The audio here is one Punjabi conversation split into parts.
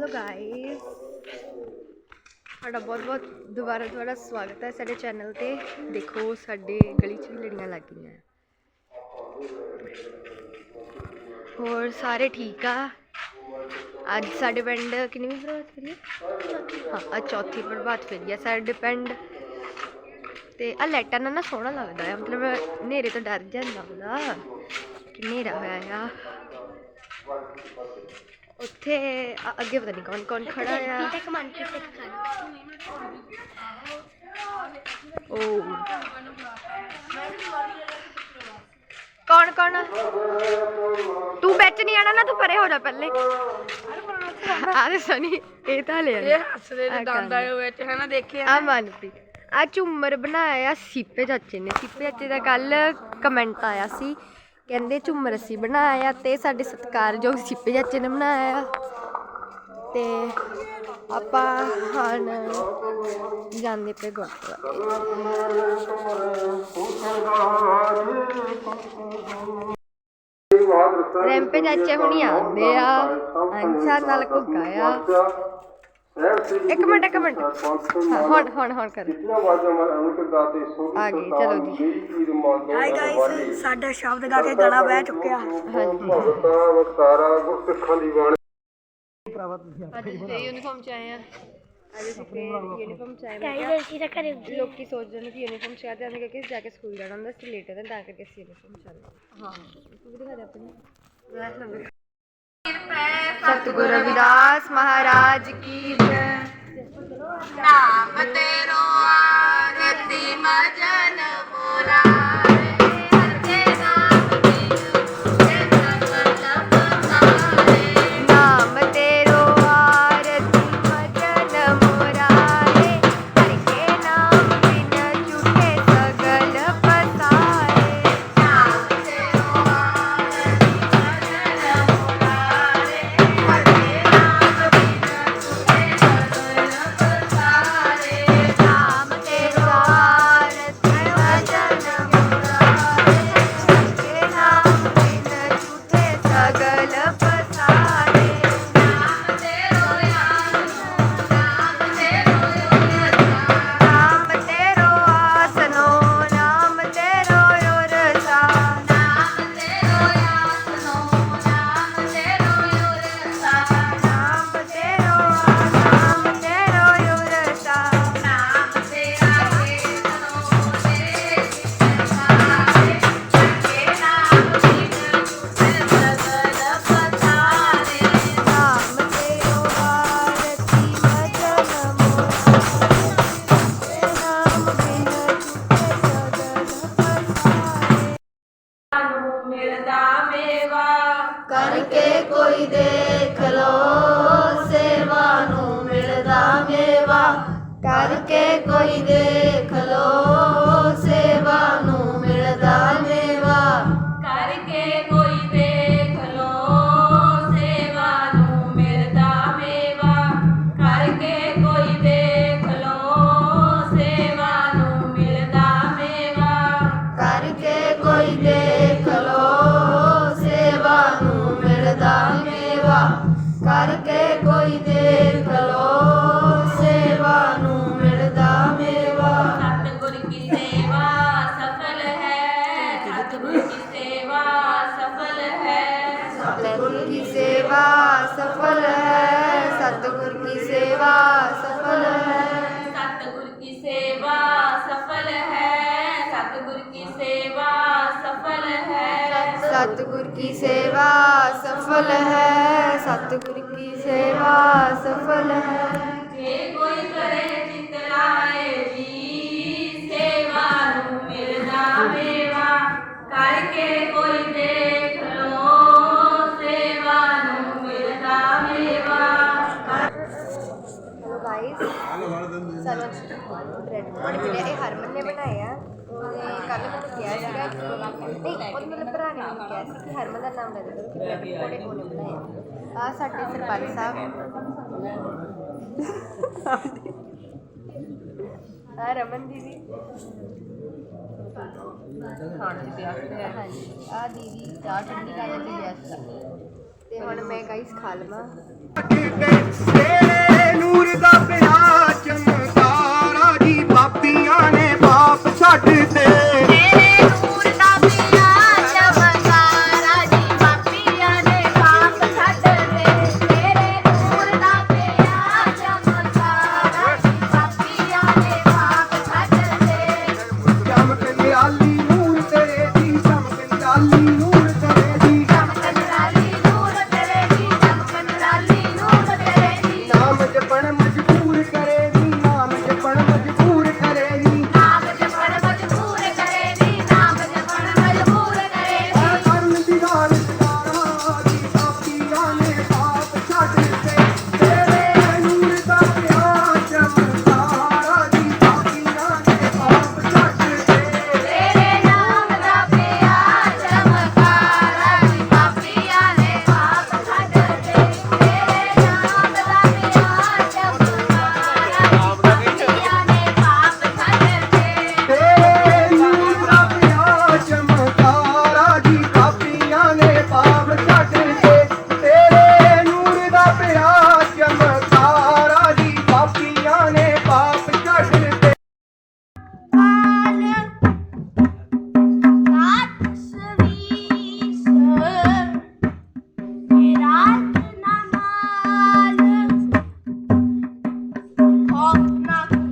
ਹੈਲੋ ਗਾਇਸ ਤੁਹਾਡਾ ਬਹੁਤ ਬਹੁਤ ਦੁਬਾਰਾ ਤੁਹਾਡਾ ਸਵਾਗਤ ਹੈ ਸਾਡੇ ਚੈਨਲ ਤੇ। ਦੇਖੋ, ਸਾਡੇ ਗਲੀ 'ਚ ਵੀ ਲੜੀਆਂ ਲੱਗ ਗਈਆਂ। ਹੋਰ, ਸਾਰੇ ਠੀਕ ਆ? ਅੱਜ ਸਾਡੇ ਪਿੰਡ ਕਿੰਨੀ ਪ੍ਰਭਾਤ ਫੇਰੀ ਹੈ ਹਾਂ ਅੱਜ ਚੌਥੀ ਪ੍ਰਭਾਤ ਫੇਰੀ ਹੈ ਸਾਡੇ ਪਿੰਡ। ਤੇ ਆ ਲਾਈਟਾਂ ਨਾਲ ਨਾ ਸੋਹਣਾ ਲੱਗਦਾ ਹੈ ਮਤਲਬ ਹਨੇਰੇ ਤੋਂ ਡਰ ਜਾਂਦਾ ਹੁੰਦਾ ਕਿ ਹਨੇਰਾ ਹੋਇਆ ਆ। ਉੱਥੇ ਅੱਗੇ ਪਤਾ ਨਹੀਂ ਕੌਣ ਕੌਣ ਖੜਾ ਆ। ਓ। ਕੌਣ ਕੌਣ? ਤੂੰ ਵਿੱਚ ਨਹੀਂ ਆਣਾ ਨਾ ਤੂੰ ਪਰੇ ਹੋ ਜਾ ਪਹਿਲੇ। ਆ ਦੇ ਸਨੀ ਇਹ ਤਾਂ ਲੈ ਇਹ ਹੱਸਦੇ ਦੇ ਦੰਦ ਆਏ ਹੋਏ ਚ ਹੈ ਨਾ ਦੇਖੇ ਆ ਮਨਪ੍ਰੀਤ ਆ ਝੂਮਰ ਬਣਾਇਆ ਸੀਪੇ ਚਾਚੇ ਨੇ। ਸੀਪੇ ਚਾਚੇ ਦਾ ਕੱਲ ਕਮੈਂਟ ਆਇਆ ਸੀ ਕਹਿੰਦੇ ਝੂਮਰ ਅਸੀਂ ਬਣਾਇਆ ਤੇ ਸਾਡੇ ਸਤਿਕਾਰਯੋਗ ਸਿੱਪੇ ਚਾਚੇ ਨੇ ਬਣਾਇਆ। ਤੇ ਆਪਾਂ ਹੁਣ ਜਾਂਦੇ ਪਏ ਗੁਰਦੁਆਰੇ। ਰੈਂਪੇ ਚਾਚੇ ਹੁਣੀ ਆਉਂਦੇ ਆ। ਅੰਸ਼ਾ ਨਾਲ ਘੁੱਗਾ ਆ। ਇੱਕ ਮਿੰਟ ਇੱਕ ਮਿੰਟ। ਹੁਣ ਹੁਣ ਹੁਣ ਕਰ। ਆ ਗਏ ਚਲੋ ਜੀ। ਹਾਈ ਗਾਇਸ ਸਾਡਾ ਸ਼ਬਦ ਗਾ ਕੇ ਗਲਾ ਬਹਿ ਚੁੱਕਿਆ। ਹਾਂਜੀ। ਵਕਤਾਰਾ ਗੁਰਸਿੱਖਾਂ ਦੀ ਬਾਣੀ। ਅੱਜ ਤੇ ਯੂਨੀਫਾਰਮ ਚ ਆਏ ਆ ਅੱਜ ਅਸੀਂ ਯੂਨੀਫਾਰਮ ਚ ਆਏ ਮੈਂ ਲੋਕੀ ਸੋਚਦੇ ਨੇ ਕਿ ਯੂਨੀਫਾਰਮ ਚ ਆਦੇ ਕਿ ਜਾ ਕੇ ਸਕੂਲ ਜਾਣਾ ਹੁੰਦਾ ਸੀ ਲੇਟ ਹੁੰਦੇ ਤਾਂ ਕਰਕੇ ਅਸੀਂ ਯੂਨੀਫਾਰਮ ਚ ਆਏ ਹਾਂ। ਤੂੰ ਵੀ ਦਿਖਾ ਦੇ ਆਪਣੀ। ਸਤਿਗੁਰੂ ਰਵਿਦਾਸ ਮਹਾਰਾਜ ਕੀ ਜੈ। ਨਾਮ ਤੇਰੋ ਆਰਤੀ ਮਜਨ सतगुर की सेवा सफल है सतगुर की सेवा सफल है। कोई करे चितराए जी सेवा मिल करके कोई देख लो सेवा मिल हेलो गाइस ब्रेड हरमन ने बनाया। ਕੱਲ ਮੈਨੂੰ ਕਿਹਾ ਸੀਗਾ ਨਹੀਂ ਉਹ ਮੇਰੇ ਭਰਾ ਨੇ ਮੈਨੂੰ ਕਿਹਾ ਸੀ ਕਿ ਹਰਮਨ ਦਾ ਨਾਮ ਲੈ ਦੇ ਕਿ ਬ੍ਰੈਡ ਪਕੌੜੇ ਉਹਨੇ ਬਣਾਏ ਆ ਸਾਡੇ ਸਰਪੰਚ ਸਾਹਿਬ ਆ ਰਮਨ ਦੀਦੀ ਖਾਣ ਦੀ ਪਿਆਸ ਤੇ ਹਾਂਜੀ ਆ। ਦੀਦੀ ਚਾਹ ਠੰਡੀ ਕਰ ਜਾਂਦੀ ਗੈਸ ਤੇ ਹੁਣ ਹੁਣ ਮੈਂ ਗਾਈਸ ਖਾ ਲਵਾਂ। 哦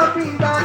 I'll.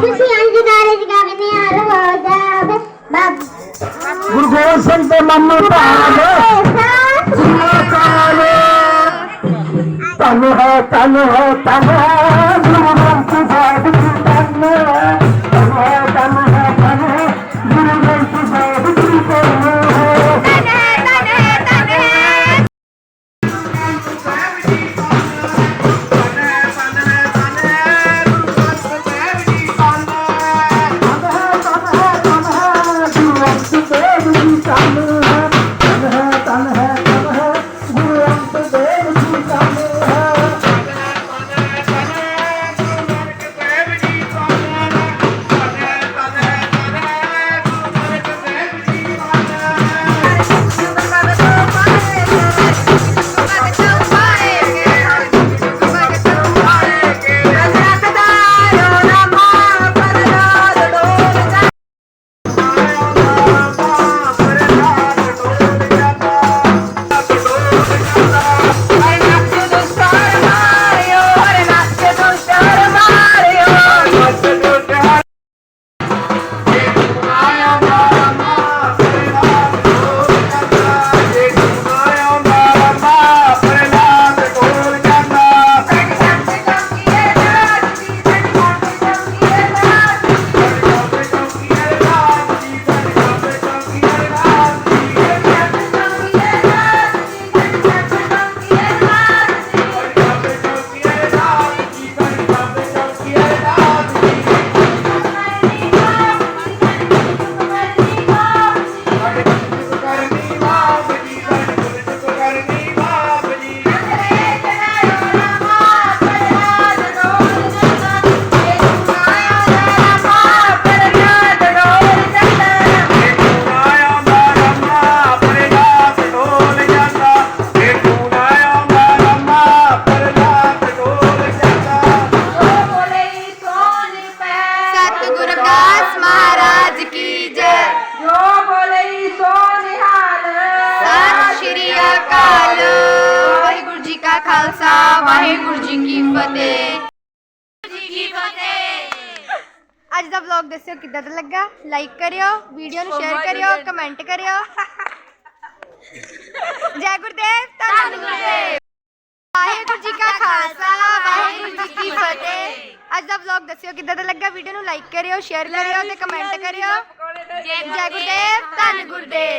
ਖੁਸ਼ੀਆਂ ਦੀ ਗਾਰੇ ਦੀ ਗਾਵੇ ਨੇ ਆ ਰਹਾ ਜਾਵੇ ਬਾਬੂ। ਗੁਰੂ ਗੋਬਿੰਦ ਸਿੰਘ ਦੇ ਮਨ ਨੂੰ ਭਾਗ। ਕਾਲ ਤਨ ਹੈ ਤਨ ਹੈ ਤਨ ਹੈ ਗੁਰੂ ਗ੍ਰੰਥ ਸਾਹਿਬ ਜੀ ਤਨ ਹੈ। ਖਾਲਸਾ ਵਾਹਿਗੁਰੂ ਜੀ ਕੀ ਫਤਿਹ। ਜੀ ਕੀ ਫਤਿਹ। ਅੱਜ ਦਾ ਵਲੌਗ ਦੱਸਿਓ ਕਿੱਦਾਂ ਦਾ ਲੱਗਾ? ਲਾਈਕ ਕਰਿਓ ਵੀਡੀਓ ਨੂੰ ਸ਼ੇਅਰ ਕਰਿਓ ਕਮੈਂਟ ਕਰਿਓ। ਜੈ ਗੁਰਦੇਵ ਧੰਨ ਗੁਰਦੇਵ। ਵਾਹਿਗੁਰੂ ਜੀ ਕਾ ਖਾਲਸਾ ਵਾਹਿਗੁਰੂ ਜੀ ਕੀ ਫਤਿਹ। ਅੱਜ ਦਾ ਵਲੌਗ ਦੱਸਿਓ ਕਿੱਦਾਂ ਦਾ ਲੱਗਾ? ਵੀਡੀਓ ਨੂੰ ਲਾਈਕ ਕਰਿਓ ਸ਼ੇਅਰ ਕਰਿਓ ਤੇ ਕਮੈਂਟ ਕਰਿਓ। ਜੈ ਗੁਰਦੇਵ ਧੰਨ ਗੁਰਦੇਵ।